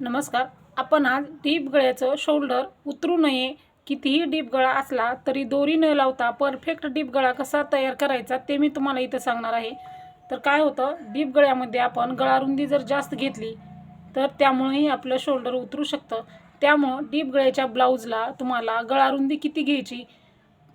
नमस्कार. आपण आज डीप गळ्याचं शोल्डर उतरू नये. कितीही डीप गळा असला तरी दोरी न लावता परफेक्ट डीप गळा कसा तयार करायचा ते मी तुम्हाला इथं सांगणार आहे. तर काय होतं डीप गळ्यामध्ये आपण गळारुंदी जर जास्त घेतली तर त्यामुळेही आपलं शोल्डर उतरू शकतं. त्यामुळं डीप गळ्याच्या ब्लाऊजला तुम्हाला गळारुंदी किती घ्यायची?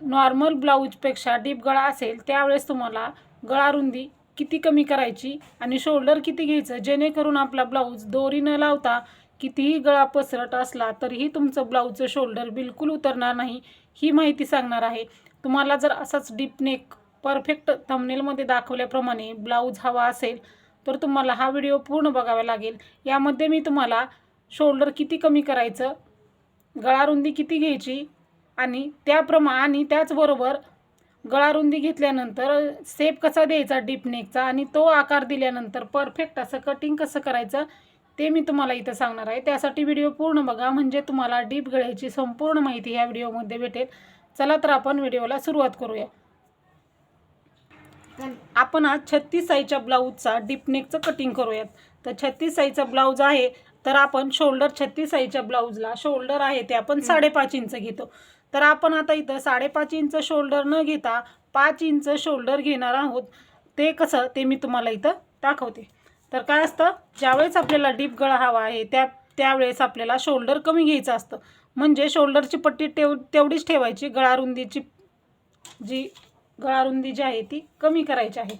नॉर्मल ब्लाऊजपेक्षा डीप गळा असेल त्यावेळेस तुम्हाला गळारुंदी किती कमी करायची आणि शोल्डर किती घ्यायचं जेणेकरून आपला ब्लाऊज दोरी न लावता कितीही गळा पसरट असला तरीही तुमचं ब्लाऊजचं शोल्डर बिलकुल उतरणार नाही ही माहिती सांगणार आहे. तुम्हाला जर असाच डीप नेक परफेक्ट थंबनेलमध्ये दाखवल्याप्रमाणे ब्लाऊज हवा असेल तर तुम्हाला हा व्हिडिओ पूर्ण बघावा लागेल. यामध्ये मी तुम्हाला शोल्डर किती कमी करायचं गळारुंदी किती घ्यायची आणि त्याप्रमा आणि त्याचबरोबर गळारुंदी घेतल्यानंतर सेप कसा द्यायचा डीप नेकचा आणि तो आकार दिल्यानंतर परफेक्ट असं कटिंग कसं करायचं ते मी तुम्हाला इथं सांगणार आहे. त्यासाठी व्हिडिओ पूर्ण बघा म्हणजे तुम्हाला डीप गळ्याची संपूर्ण माहिती ह्या व्हिडिओमध्ये भेटेल. चला तर आपण व्हिडिओला सुरुवात करूया. आपण आज छत्तीस साईजच्या ब्लाऊजचा डीपनेकचं कटिंग करूयात. तर छत्तीस साईजचा ब्लाऊज आहे तर आपण शोल्डर छत्तीस साईजच्या ब्लाऊजला शोल्डर आहे ते आपण साडेपाच इंच घेतो. तर आपण आता इथं साडेपाच इंच शोल्डर न घेता पाच इंच शोल्डर घेणार आहोत. ते कसं ते मी तुम्हाला इथं दाखवते. तर काय असतं ज्यावेळेस आपल्याला डीप गळा हवा आहे त्या त्यावेळेस आपल्याला शोल्डर कमी घ्यायचं असतं. म्हणजे शोल्डरची पट्टी तेव तेवढीच ठेवायची गळारुंदीची जी गळारुंदी जी आहे ती कमी करायची आहे.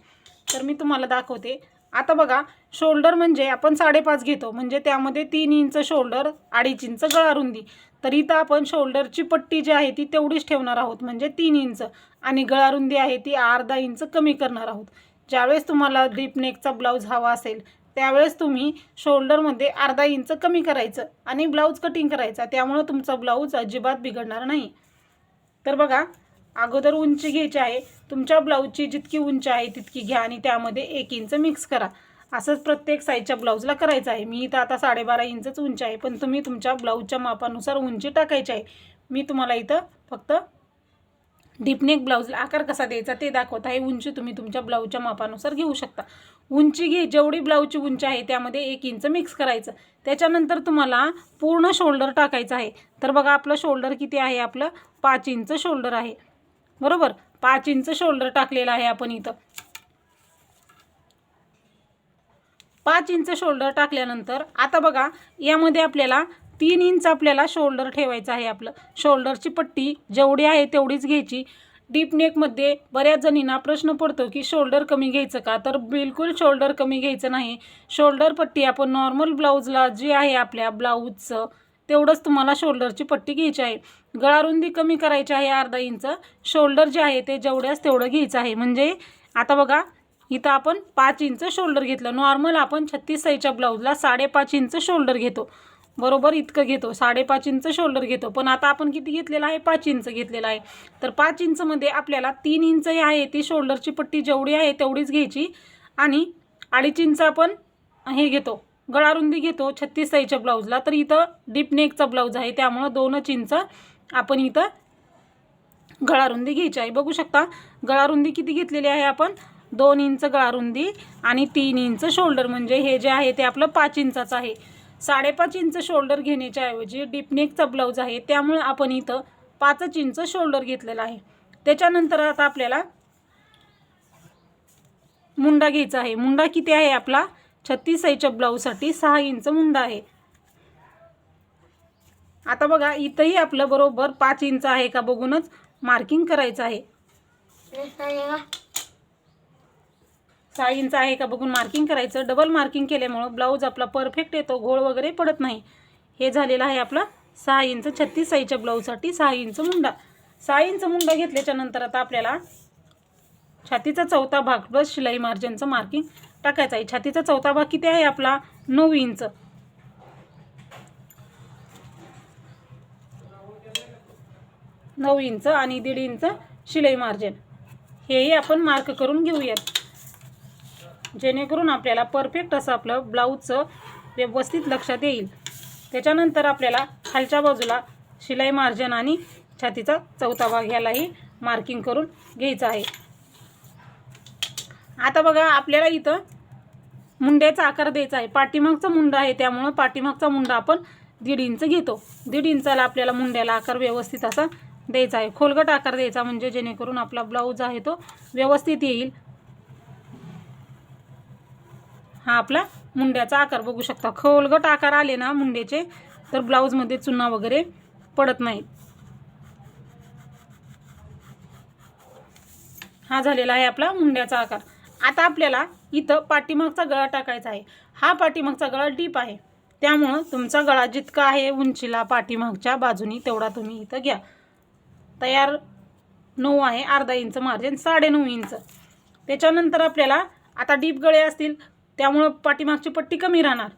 तर मी तुम्हाला दाखवते. आता बघा शोल्डर म्हणजे आपण साडेपाच घेतो. म्हणजे त्यामध्ये तीन इंच शोल्डर अडीच इंच गळारुंदी तर इथं आपण शोल्डरची पट्टी जी आहे ती तेवढीच ठेवणार आहोत. म्हणजे तीन इंच. आणि गळारुंदी आहे ती अर्धा इंच कमी करणार आहोत. ज्यावेळेस तुम्हाला डीप नेकचा ब्लाऊज हवा असेल त्यावेळेस तुम्ही शोल्डरमध्ये अर्धा इंच कमी करायचं आणि ब्लाऊज कटिंग करायचा. त्यामुळं तुमचा ब्लाऊज अजिबात बिघडणार नाही. तर बघा अगोदर उंची घ्यायची आहे तुमच्या ब्लाऊजची जितकी उंची आहे तितकी घ्या आणि त्यामध्ये एक इंच मिक्स करा. असंच प्रत्येक साईजच्या ब्लाऊजला करायचं आहे. मी इथं आता साडेबारा इंचच उंची आहे पण तुम्ही तुमच्या ब्लाऊजच्या मापानुसार उंची टाकायची आहे. मी तुम्हाला इथं फक्त डीपनेक ब्लाऊजला आकार कसा द्यायचा ते दाखवत आहे. उंची तुम्ही तुमच्या ब्लाऊजच्या मापानुसार घेऊ शकता. उंची घे जेवढी ब्लाऊजची उंची आहे त्यामध्ये एक इंच मिक्स करायचं. त्याच्यानंतर तुम्हाला पूर्ण शोल्डर टाकायचं आहे. तर बघा आपलं शोल्डर किती आहे? आपलं पाच इंच शोल्डर आहे. बरोबर? पाच इंच शोल्डर टाकलेलं आहे आपण इथं. पाच इंच शोल्डर टाकल्यानंतर आता बघा यामध्ये आपल्याला तीन इंच आपल्याला शोल्डर ठेवायचं आहे आपलं. शोल्डरची पट्टी जेवढी आहे तेवढीच घ्यायची. डीप नेकमध्ये बऱ्याच जणींना प्रश्न पडतो की शोल्डर कमी घ्यायचं का? तर बिलकुल शोल्डर कमी घ्यायचं नाही. शोल्डर पट्टी आपण नॉर्मल ब्लाऊजला जी आहे आपल्या ब्लाऊजचं तेवढंच तुम्हाला शोल्डरची पट्टी घ्यायची आहे. गळारुंदी कमी करायची आहे अर्धा इंच. शोल्डर जे आहे ते जेवढ्याच तेवढं घ्यायचं आहे. म्हणजे आता बघा इथं आपण पाच इंच शोल्डर घेतलं. नॉर्मल आपण छत्तीस साईजच्या ब्लाऊजला साडेपाच इंच शोल्डर घेतो. बरोबर इतकं घेतो. साडेपाच इंच शोल्डर घेतो. पण आता आपण किती घेतलेलं आहे? पाच इंच घेतलेलं आहे. तर पाच इंचमध्ये आपल्याला तीन इंच हे आहे ती शोल्डरची पट्टी जेवढी आहे तेवढीच घ्यायची. आणि अडीच इंच आपण हे घेतो. गळारुंदी घेतो छत्तीस साईजच्या ब्लाऊजला. तर इथं डीप नेकचा ब्लाऊज आहे. त्यामुळं दोनच इंच आपण इथं गळारुंदी घ्यायची आहे. बघू शकता गळारुंदी किती घेतलेली आहे आपण? दोन इंच गळारुंदी आणि तीन इंच शोल्डर. म्हणजे हे जे आहे ते आपलं पाच इंचाचं आहे. साडेपाच इंच शोल्डर घेण्याच्या ऐवजी डीपनेकचा ब्लाऊज आहे. त्यामुळे आपण इथं पाचच इंच शोल्डर घेतलेला आहे. त्याच्यानंतर आता आपल्याला मुंडा घ्यायचा आहे. मुंडा किती आहे आपला? छत्तीस साईजच्या ब्लाऊजसाठी सहा इंच मुंडा आहे. आता बघा इथंही आपलं बरोबर पाच इंच आहे का बघूनच मार्किंग करायचं आहे. सहा इंच आहे का बघून मार्किंग करायचं. डबल मार्किंग केल्यामुळं ब्लाऊज आपला परफेक्ट येतो घोळ वगैरे पडत नाही. हे झालेलं आहे आपला सहा इंच छत्तीस साईजच्या ब्लाऊजसाठी सहा इंच मुंडा. सहा इंच मुंडा घेतल्याच्या नंतर आता आपल्याला छातीचा चौथा भाग प्लस शिलाई मार्जिनचं मार्किंग टाकायचं. आहे छातीचा चौथा भाग किती आहे आपला? नऊ इंच. नऊ इंच आणि दीड इंच शिलाई मार्जिन हेही आपण मार्क करून घेऊयात. जेणेकरून आपल्याला परफेक्ट असं आपलं ब्लाऊजचं व्यवस्थित लक्षात येईल. त्याच्यानंतर आपल्याला खालच्या बाजूला शिलाई मार्जिन आणि छातीचा चौथा भाग ह्यालाही मार्किंग करून घ्यायचं आहे. आता बघा आपल्याला इथं मुंड्याचा आकार द्यायचा आहे. पाठीमागचा मुंडा आहे त्यामुळं पाठीमागचा मुंडा आपण दीड इंच घेतो. दीड इंचाला आपल्याला मुंड्याला आकार व्यवस्थित असा द्यायचा आहे. खोलगट आकार द्यायचा म्हणजे जेणेकरून आपला ब्लाऊज आहे तो व्यवस्थित येईल. हा आपला मुंड्याचा आकार बघू शकता. खोलगट आकार आले ना मुंड्याचे तर ब्लाऊजमध्ये चुना वगैरे पडत नाहीत. हा झालेला आहे आपला मुंड्याचा आकार. आता आपल्याला इथं पाठीमागचा गळा टाकायचा आहे. हा पाठीमागचा गळा डीप आहे. त्यामुळं तुमचा गळा जितका आहे उंचीला पाठीमागच्या बाजूनी तेवढा तुम्ही इथं घ्या. तयार नऊ आहे अर्धा इंच मार्जिन साडेनऊ इंच. त्याच्यानंतर आपल्याला आता डीप गळे असतील त्यामुळं पाठीमागची पट्टी कमी राहणार.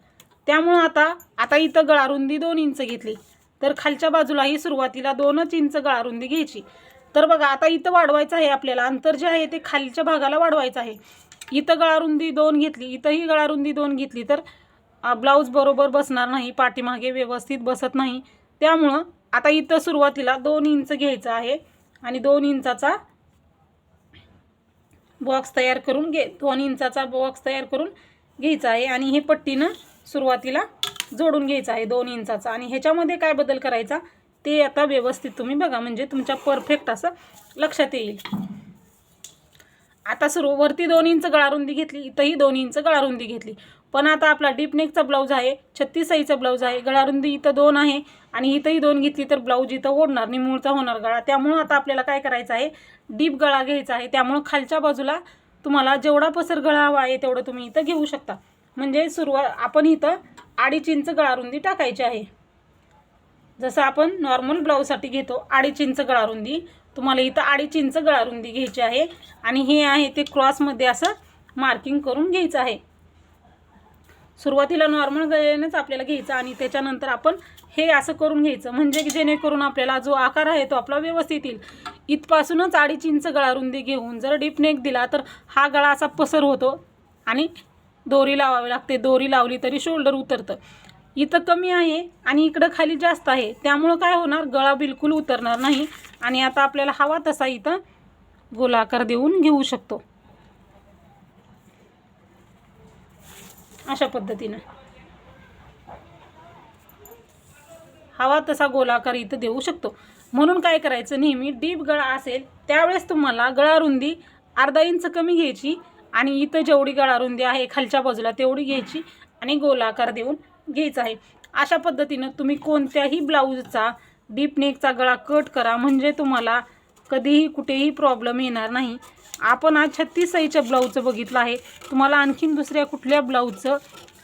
त्यामुळं आता आता इथं गळा रुंदी दोन इंच घेतली. तर खालच्या बाजूलाही सुरुवातीला दोनच इंच गळा रुंदी घ्यायची. तर बघा आता इथं वाढवायचं आहे आपल्याला. अंतर जे आहे ते खालच्या भागाला वाढवायचं आहे. इथं गळारुंदी दोन घेतली इथंही गळारुंदी दोन घेतली तर ब्लाऊज बरोबर बसणार नाही पाठीमागे व्यवस्थित बसत नाही. त्यामुळं आता इथं सुरुवातीला दोन इंच घ्यायचं आहे आणि दोन इंचाचा बॉक्स तयार करून घे दोन इंचाचा बॉक्स तयार करून घ्यायचा आहे आणि हे पट्टीनं सुरुवातीला जोडून घ्यायचं आहे दोन इंचाचा. आणि ह्याच्यामध्ये काय बदल करायचा? ते आता व्यवस्थित तुम्ही बघा म्हणजे तुमच्या परफेक्ट असं लक्षात येईल. आता सुरू वरती दोन इंच गळारुंदी घेतली इथंही दोन इंच गळारुंदी घेतली. पण आता आपला डीपनेकचा ब्लाऊज आहे छत्तीस साईचा ब्लाऊज आहे गळारुंदी इथं दोन आहे आणि इथंही दोन घेतली तर ब्लाऊज इथं ओढणार निमूळचा होणार गळा. त्यामुळं आता आपल्याला काय करायचं आहे? डीप गळा घ्यायचा आहे. त्यामुळं खालच्या बाजूला तुम्हाला जेवढा पसर गळा हवा आहे तेवढं तुम्ही इथं घेऊ शकता. म्हणजे सुरुवात आपण इथं अडीच इंच गळारुंदी टाकायची आहे. जसं आपण नॉर्मल ब्लाऊजसाठी घेतो अडीच इंच गळारुंदी. तुम्हाला इथं अडीच इंच गळारुंदी घ्यायची आहे. आणि हे आहे ते क्रॉसमध्ये असं मार्किंग करून घ्यायचं आहे. सुरुवातीला नॉर्मल गळ्यानेच आपल्याला घ्यायचं आणि त्याच्यानंतर आपण हे असं करून घ्यायचं. म्हणजे की जेणेकरून आपल्याला जो आकार आहे तो आपला व्यवस्थित येईल. इथपासूनच अडीच इंच गळारुंदी घेऊन जर डीप नेक दिला तर हा गळा असा पसर होतो आणि दोरी लावावी लागते. दोरी लावली तरी शोल्डर उतरतं. इथं कमी आहे आणि इकडं खाली जास्त आहे. त्यामुळं काय होणार? गळा बिलकुल उतरणार नाही. आणि आता आपल्याला हवा तसा इथं गोलाकार देऊन घेऊ शकतो. अशा पद्धतीनं. हवा तसा गोलाकार इथं देऊ शकतो. म्हणून काय करायचं? नेहमी डीप गळा असेल त्यावेळेस तुम्हाला गळारुंदी अर्धा इंच कमी घ्यायची आणि इथं जेवढी गळारुंदी आहे खालच्या बाजूला तेवढी घ्यायची आणि गोलाकार देऊन घ्यायचा आहे. अशा पद्धतीनं तुम्ही कोणत्याही ब्लाऊजचा डीप नेकचा गळा कट करा. म्हणजे तुम्हाला कधीही कुठेही प्रॉब्लेम येणार नाही. आपण आज छत्तीस साईच्या ब्लाऊजचं बघितलं आहे. तुम्हाला आणखीन दुसऱ्या कुठल्या ब्लाऊजचं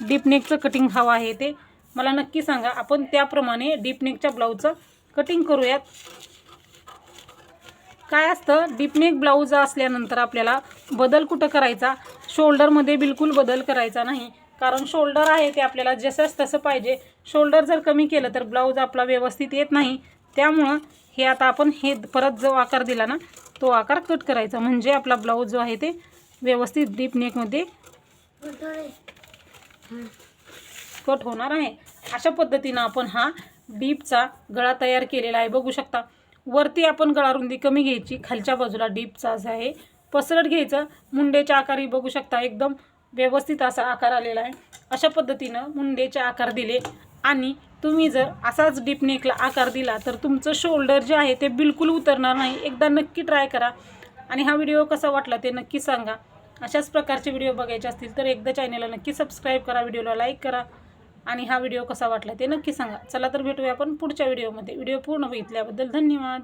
डीप नेकचं कटिंग हवं आहे ते मला नक्की सांगा. आपण त्याप्रमाणे डीप नेकच्या ब्लाऊजचं कटिंग करूयात. काय असतं? डीपनेक ब्लाऊज असल्यानंतर आपल्याला बदल कुठं करायचा? शोल्डरमध्ये बिलकुल बदल करायचा नाही. कारण शोल्डर आहे ते आपल्याला जसंच तसं पाहिजे. शोल्डर जर कमी केलं तर ब्लाऊज आपला व्यवस्थित येत नाही. त्यामुळं हे आता आपण हे परत जो आकार दिला ना तो आकार कट करायचा. म्हणजे आपला ब्लाऊज जो आहे ते व्यवस्थित डीप नेकमध्ये कट होणार आहे. अशा पद्धतीनं आपण हा डीपचा गळा तयार केलेला आहे. बघू शकता वरती आपण गळारुंदी कमी घ्यायची. खालच्या बाजूला डीपचा असा आहे. पसरट घ्यायचं. मुंडेच्या आकारही बघू शकता एकदम व्यवस्थित असा आकार आलेला आहे. अशा पद्धतीनं मुंडेचे आकार दिले आणि तुम्ही जर असाच डीप नेकला आकार दिला तर तुमचं शोल्डर जे आहे ते बिलकुल उतरणार नाही. एकदा नक्की ट्राय करा. आणि हा व्हिडिओ कसा वाटला ते नक्की सांगा. अशाच प्रकारचे व्हिडिओ बघायचे असतील तर एकदा चॅनलला नक्की सबस्क्राईब करा व्हिडिओला लाईक करा. आणि हा व्हिडिओ कसा वाटला ते नक्की सांगा. चला तर भेटूया आपण पुढच्या व्हिडिओमध्ये व्हिडिओ पूर्ण बघितल्याबद्दल धन्यवाद.